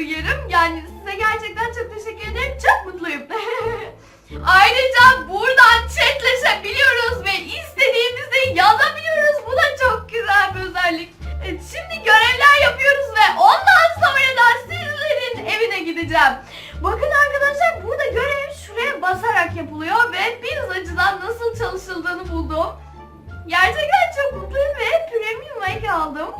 yerim. Yani size gerçekten çok teşekkür ederim. Çok mutluyum. Ayrıca buradan chatleşebiliyoruz ve istediğimizi yazabiliyoruz. Bu da çok güzel bir özellik. Evet, şimdi görevler yapıyoruz ve ondan sonra da sizlerin evine gideceğim. Bakın arkadaşlar burada görev şuraya basarak yapılıyor ve pizzacıdan nasıl çalışıldığını buldum. Gerçekten çok mutluyum ve premium like aldım.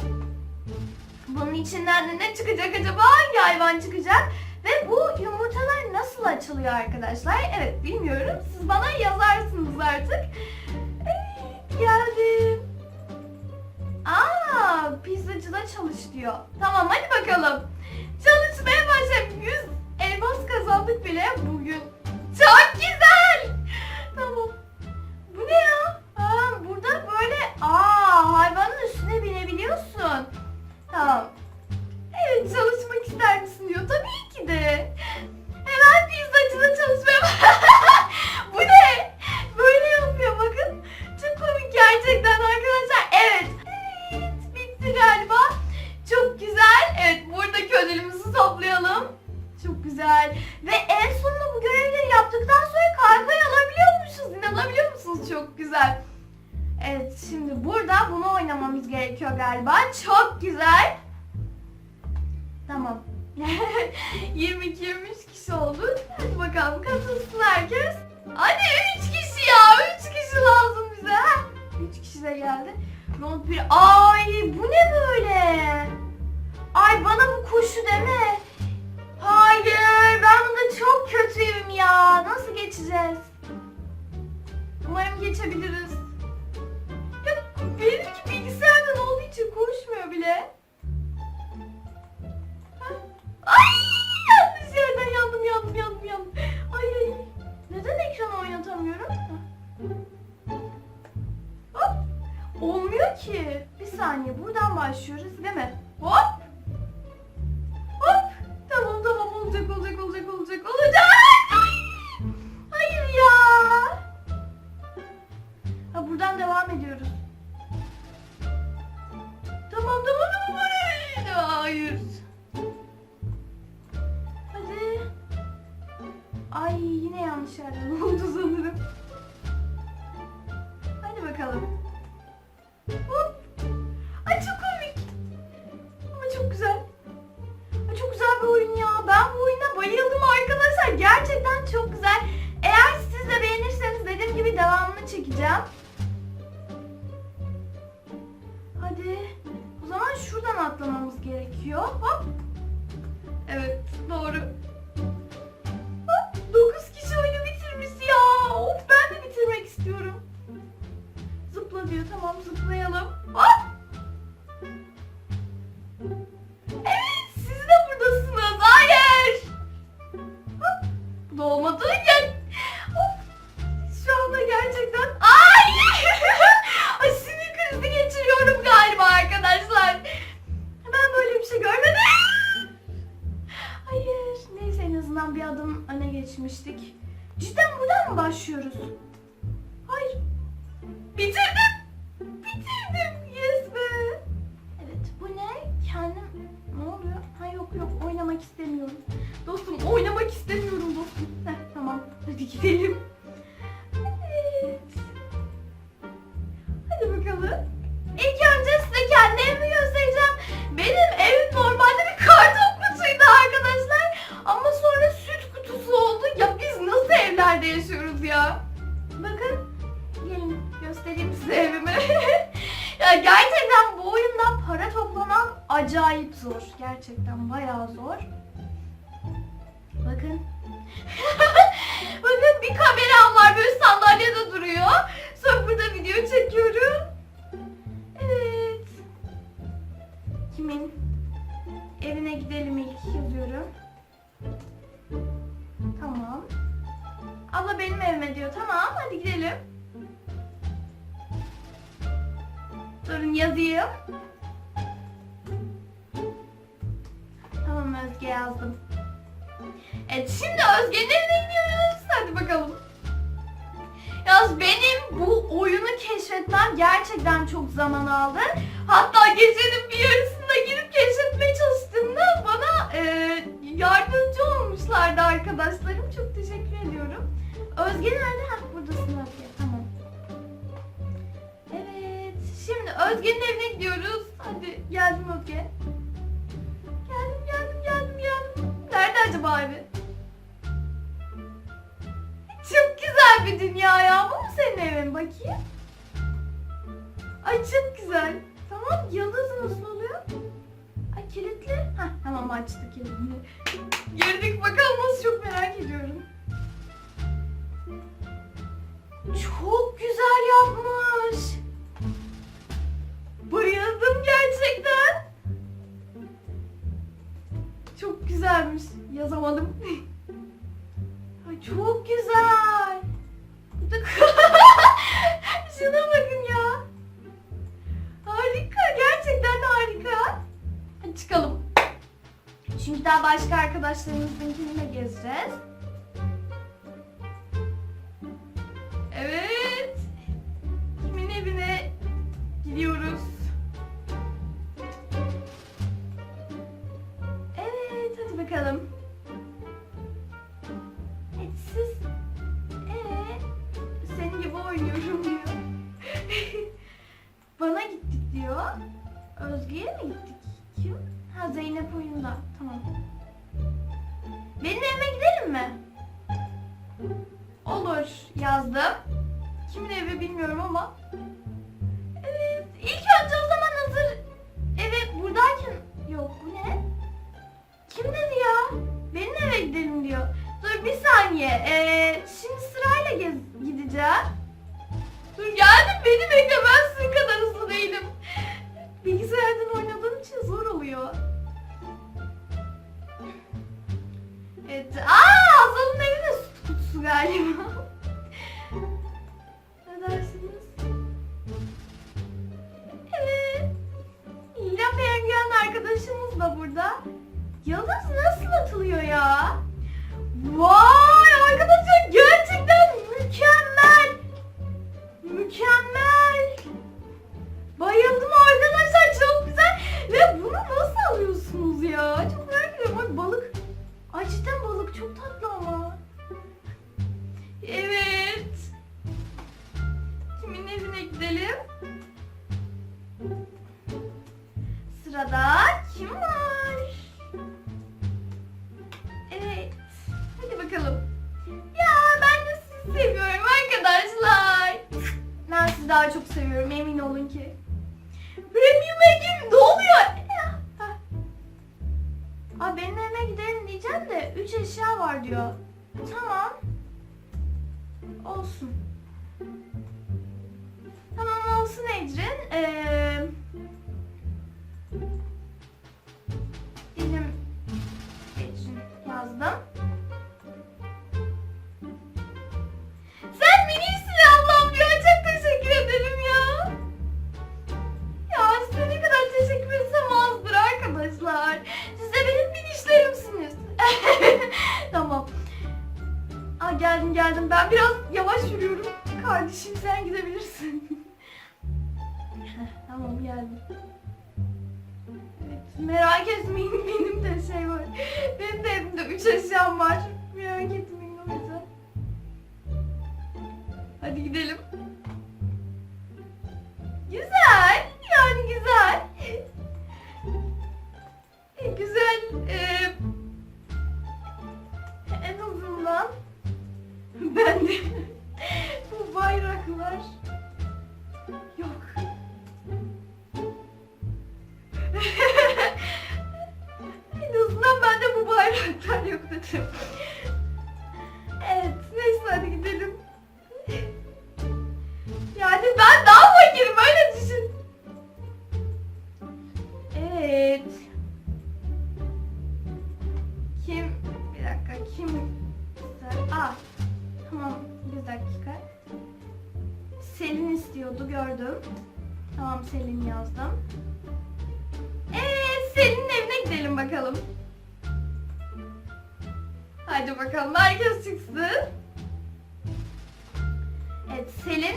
Bunun içinden de ne çıkacak acaba? Hangi hayvan çıkacak? Ve bu yumurtalar nasıl açılıyor arkadaşlar? Evet bilmiyorum. Siz bana yazarsınız artık. Evet, geldim. Aa, pizzacıda çalış diyor. Tamam hadi bakalım. Çalışmaya başlayalım. 100 elmas kazandık bile bugün. Güzel. Ve en sonunda bu görevleri yaptıktan sonra kaykay alabiliyormuşuz. İnanabiliyor musunuz? Çok güzel. Evet şimdi burada bunu oynamamız gerekiyor galiba. Çok güzel. Tamam. 22-23 kişi oldu. Hadi bakalım katılsın herkes. Hadi 3 kişi ya. 3 kişi lazım bize. 3 kişi de geldi. Round bir. Ay bu ne böyle? Ay bana bu koşu deme. Hayır çok kötüyüm ya. Nasıl geçeceğiz? Umarım geçebiliriz. Ya benimki bilgisayardan olduğu için koşmuyor bile. Ay yanlış yerden yandım yandım yandım yandım. Ay ay. Neden ekranı oynatamıyorum? Hop. Olmuyor ki. Bir saniye buradan başlıyoruz değil mi? Hop. Ay yine yanlış yerden oldu sanırım. Hadi bakalım. Hop. Ay çok komik. Ama çok güzel. Ay çok güzel bir oyun ya. Ben bu oyuna bayıldım arkadaşlar. Gerçekten çok güzel. Eğer siz de beğenirseniz dediğim gibi devamını çekeceğim. Hadi. O zaman şuradan atlamamız gerekiyor. Hop. Evet doğru. Başlıyoruz? Özge yazdım. Evet şimdi Özge'nin evine gidiyoruz. Hadi bakalım. Yalnız benim bu oyunu keşfetmem gerçekten çok zaman aldı. Hatta gecenin bir yarısında girip keşfetmeye çalıştığımda bana arkadaşlarım. Çok teşekkür ediyorum. Özge nerede? Hah buradasın Özge. Tamam. Evet. Şimdi Özge'nin evine gidiyoruz. Hadi geldim Özge. Evi? Çok güzel bir dünya ya. Bu mu senin evin bakayım? Ay çok güzel. Tamam yıldız nasıl oluyor? Ay kilitli. Heh tamam açtı kilidini. Girdik bakalım nasıl çok merak ediyorum. Çok güzel yapmış. Başka arkadaşlarımızınkini de gezeceğiz. Evet. Kimin evine gidiyoruz? Evet, hadi bakalım. Evet, siz... Ee, senin gibi oynuyorum diyor. Bana gittik diyor. Özge'ye mi gittik? Kim? Ha Zeynep oyunda. Tamam. Olur. Yazdım. Kimin evi bilmiyorum ama. Evet. İlk önce o zaman hazır. Evet buradayken. Yok bu ne? Kim dedi ya? Benim eve gidelim diyor. Dur bir saniye. Ee, şimdi sırayla gez gideceğim. Dur geldim beni bekle bakalım. Ya ben de sizi seviyorum arkadaşlar. Ben sizi daha çok seviyorum emin olun ki. Premium Egim ne oluyor? Aa, benim evime gidelim diyeceğim de 3 eşya var diyor. Tamam. Olsun. Tamam olsun Ecrin. Ee, tamam geldim. Evet, merak etmeyin benim de şey var. Benim de evimde üç eşyam var. Merak etmeyin o yüzden. Hadi gidelim. Kim? Aa. Tamam bir dakika. Selin istiyordu gördüm. Tamam Selin yazdım. Evet Selin'in evine gidelim bakalım. Hadi bakalım herkes çıksın. Evet Selin.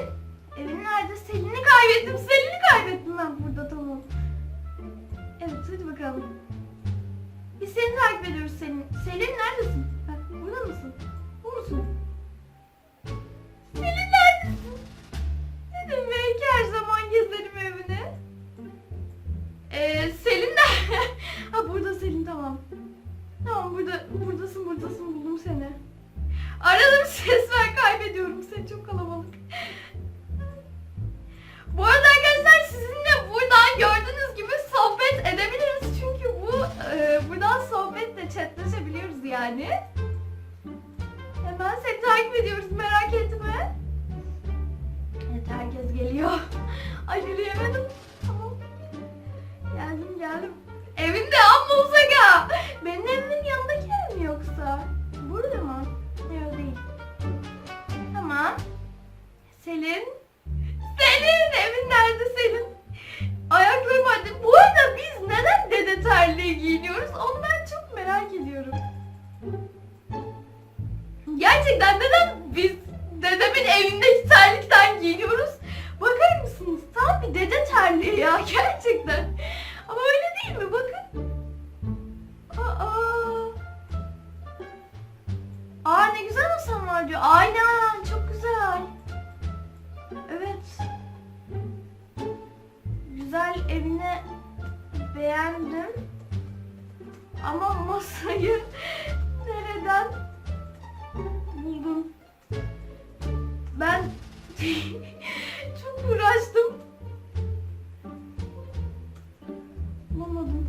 Evin nerede? Selin'i kaybettim. Selin'i kaybettim ben burada tamam. Evet hadi bakalım. Biz seni takip ediyoruz Selin. Selin neredesin? Burada mısın? Bu musun? Selin neredesin? Dedim belki her zaman gezerim evini. Ee, Selin de... ha burada Selin tamam. Tamam burada buradasın buradasın buldum seni. Aradım ses ver kaybediyorum seni çok kalabalık. Chatleşebiliyoruz yani. Hemen seni takip ediyoruz merak etme. Evet herkes geliyor. Ay yürüyemedim. Tamam. Geldim geldim. Evinde amma uzak ha. Benim evimin yanındaki ev mi yoksa? Burada mı? Yok değil. Tamam. Selin. Selin evin nerede Selin? Ayaklarım acıdı. Bu arada biz neden dede terliği giyiniyoruz? Onu Gerçekten neden biz dedemin evindeki terlikten giyiniyoruz? Bakar mısınız? Tam bir dede terliği ya gerçekten. Ama öyle değil mi? Bakın. Aa. Aa ne güzel masam var diyor. Aynen çok güzel. Evet. Güzel evini beğendim. Ama masayı nereden buldum? Ben çok uğraştım. Bulamadım.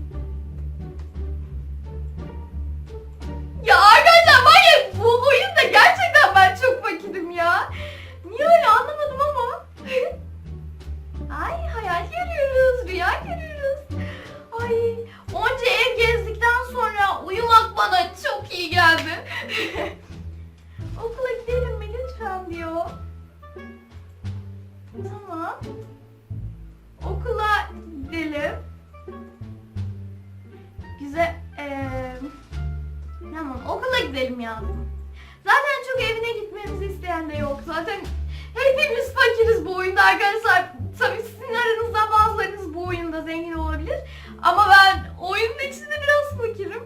Tamam. Okula gidelim. Güzel. Eee Tamam okula gidelim yazdım. Zaten çok evine gitmemizi isteyen de yok. Zaten hepimiz fakiriz bu oyunda arkadaşlar. Tabii sizin aranızda bazılarınız bu oyunda zengin olabilir. Ama ben oyunun içinde biraz fakirim.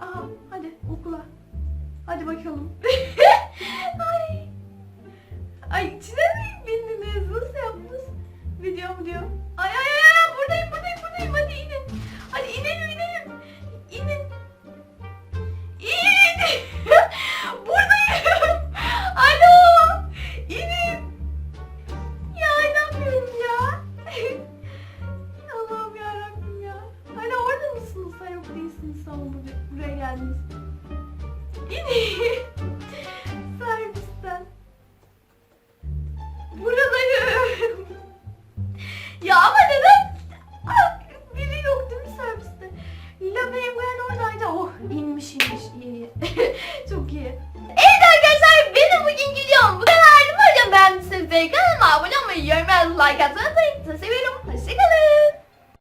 Aha hadi okula. Hadi bakalım. geldiniz.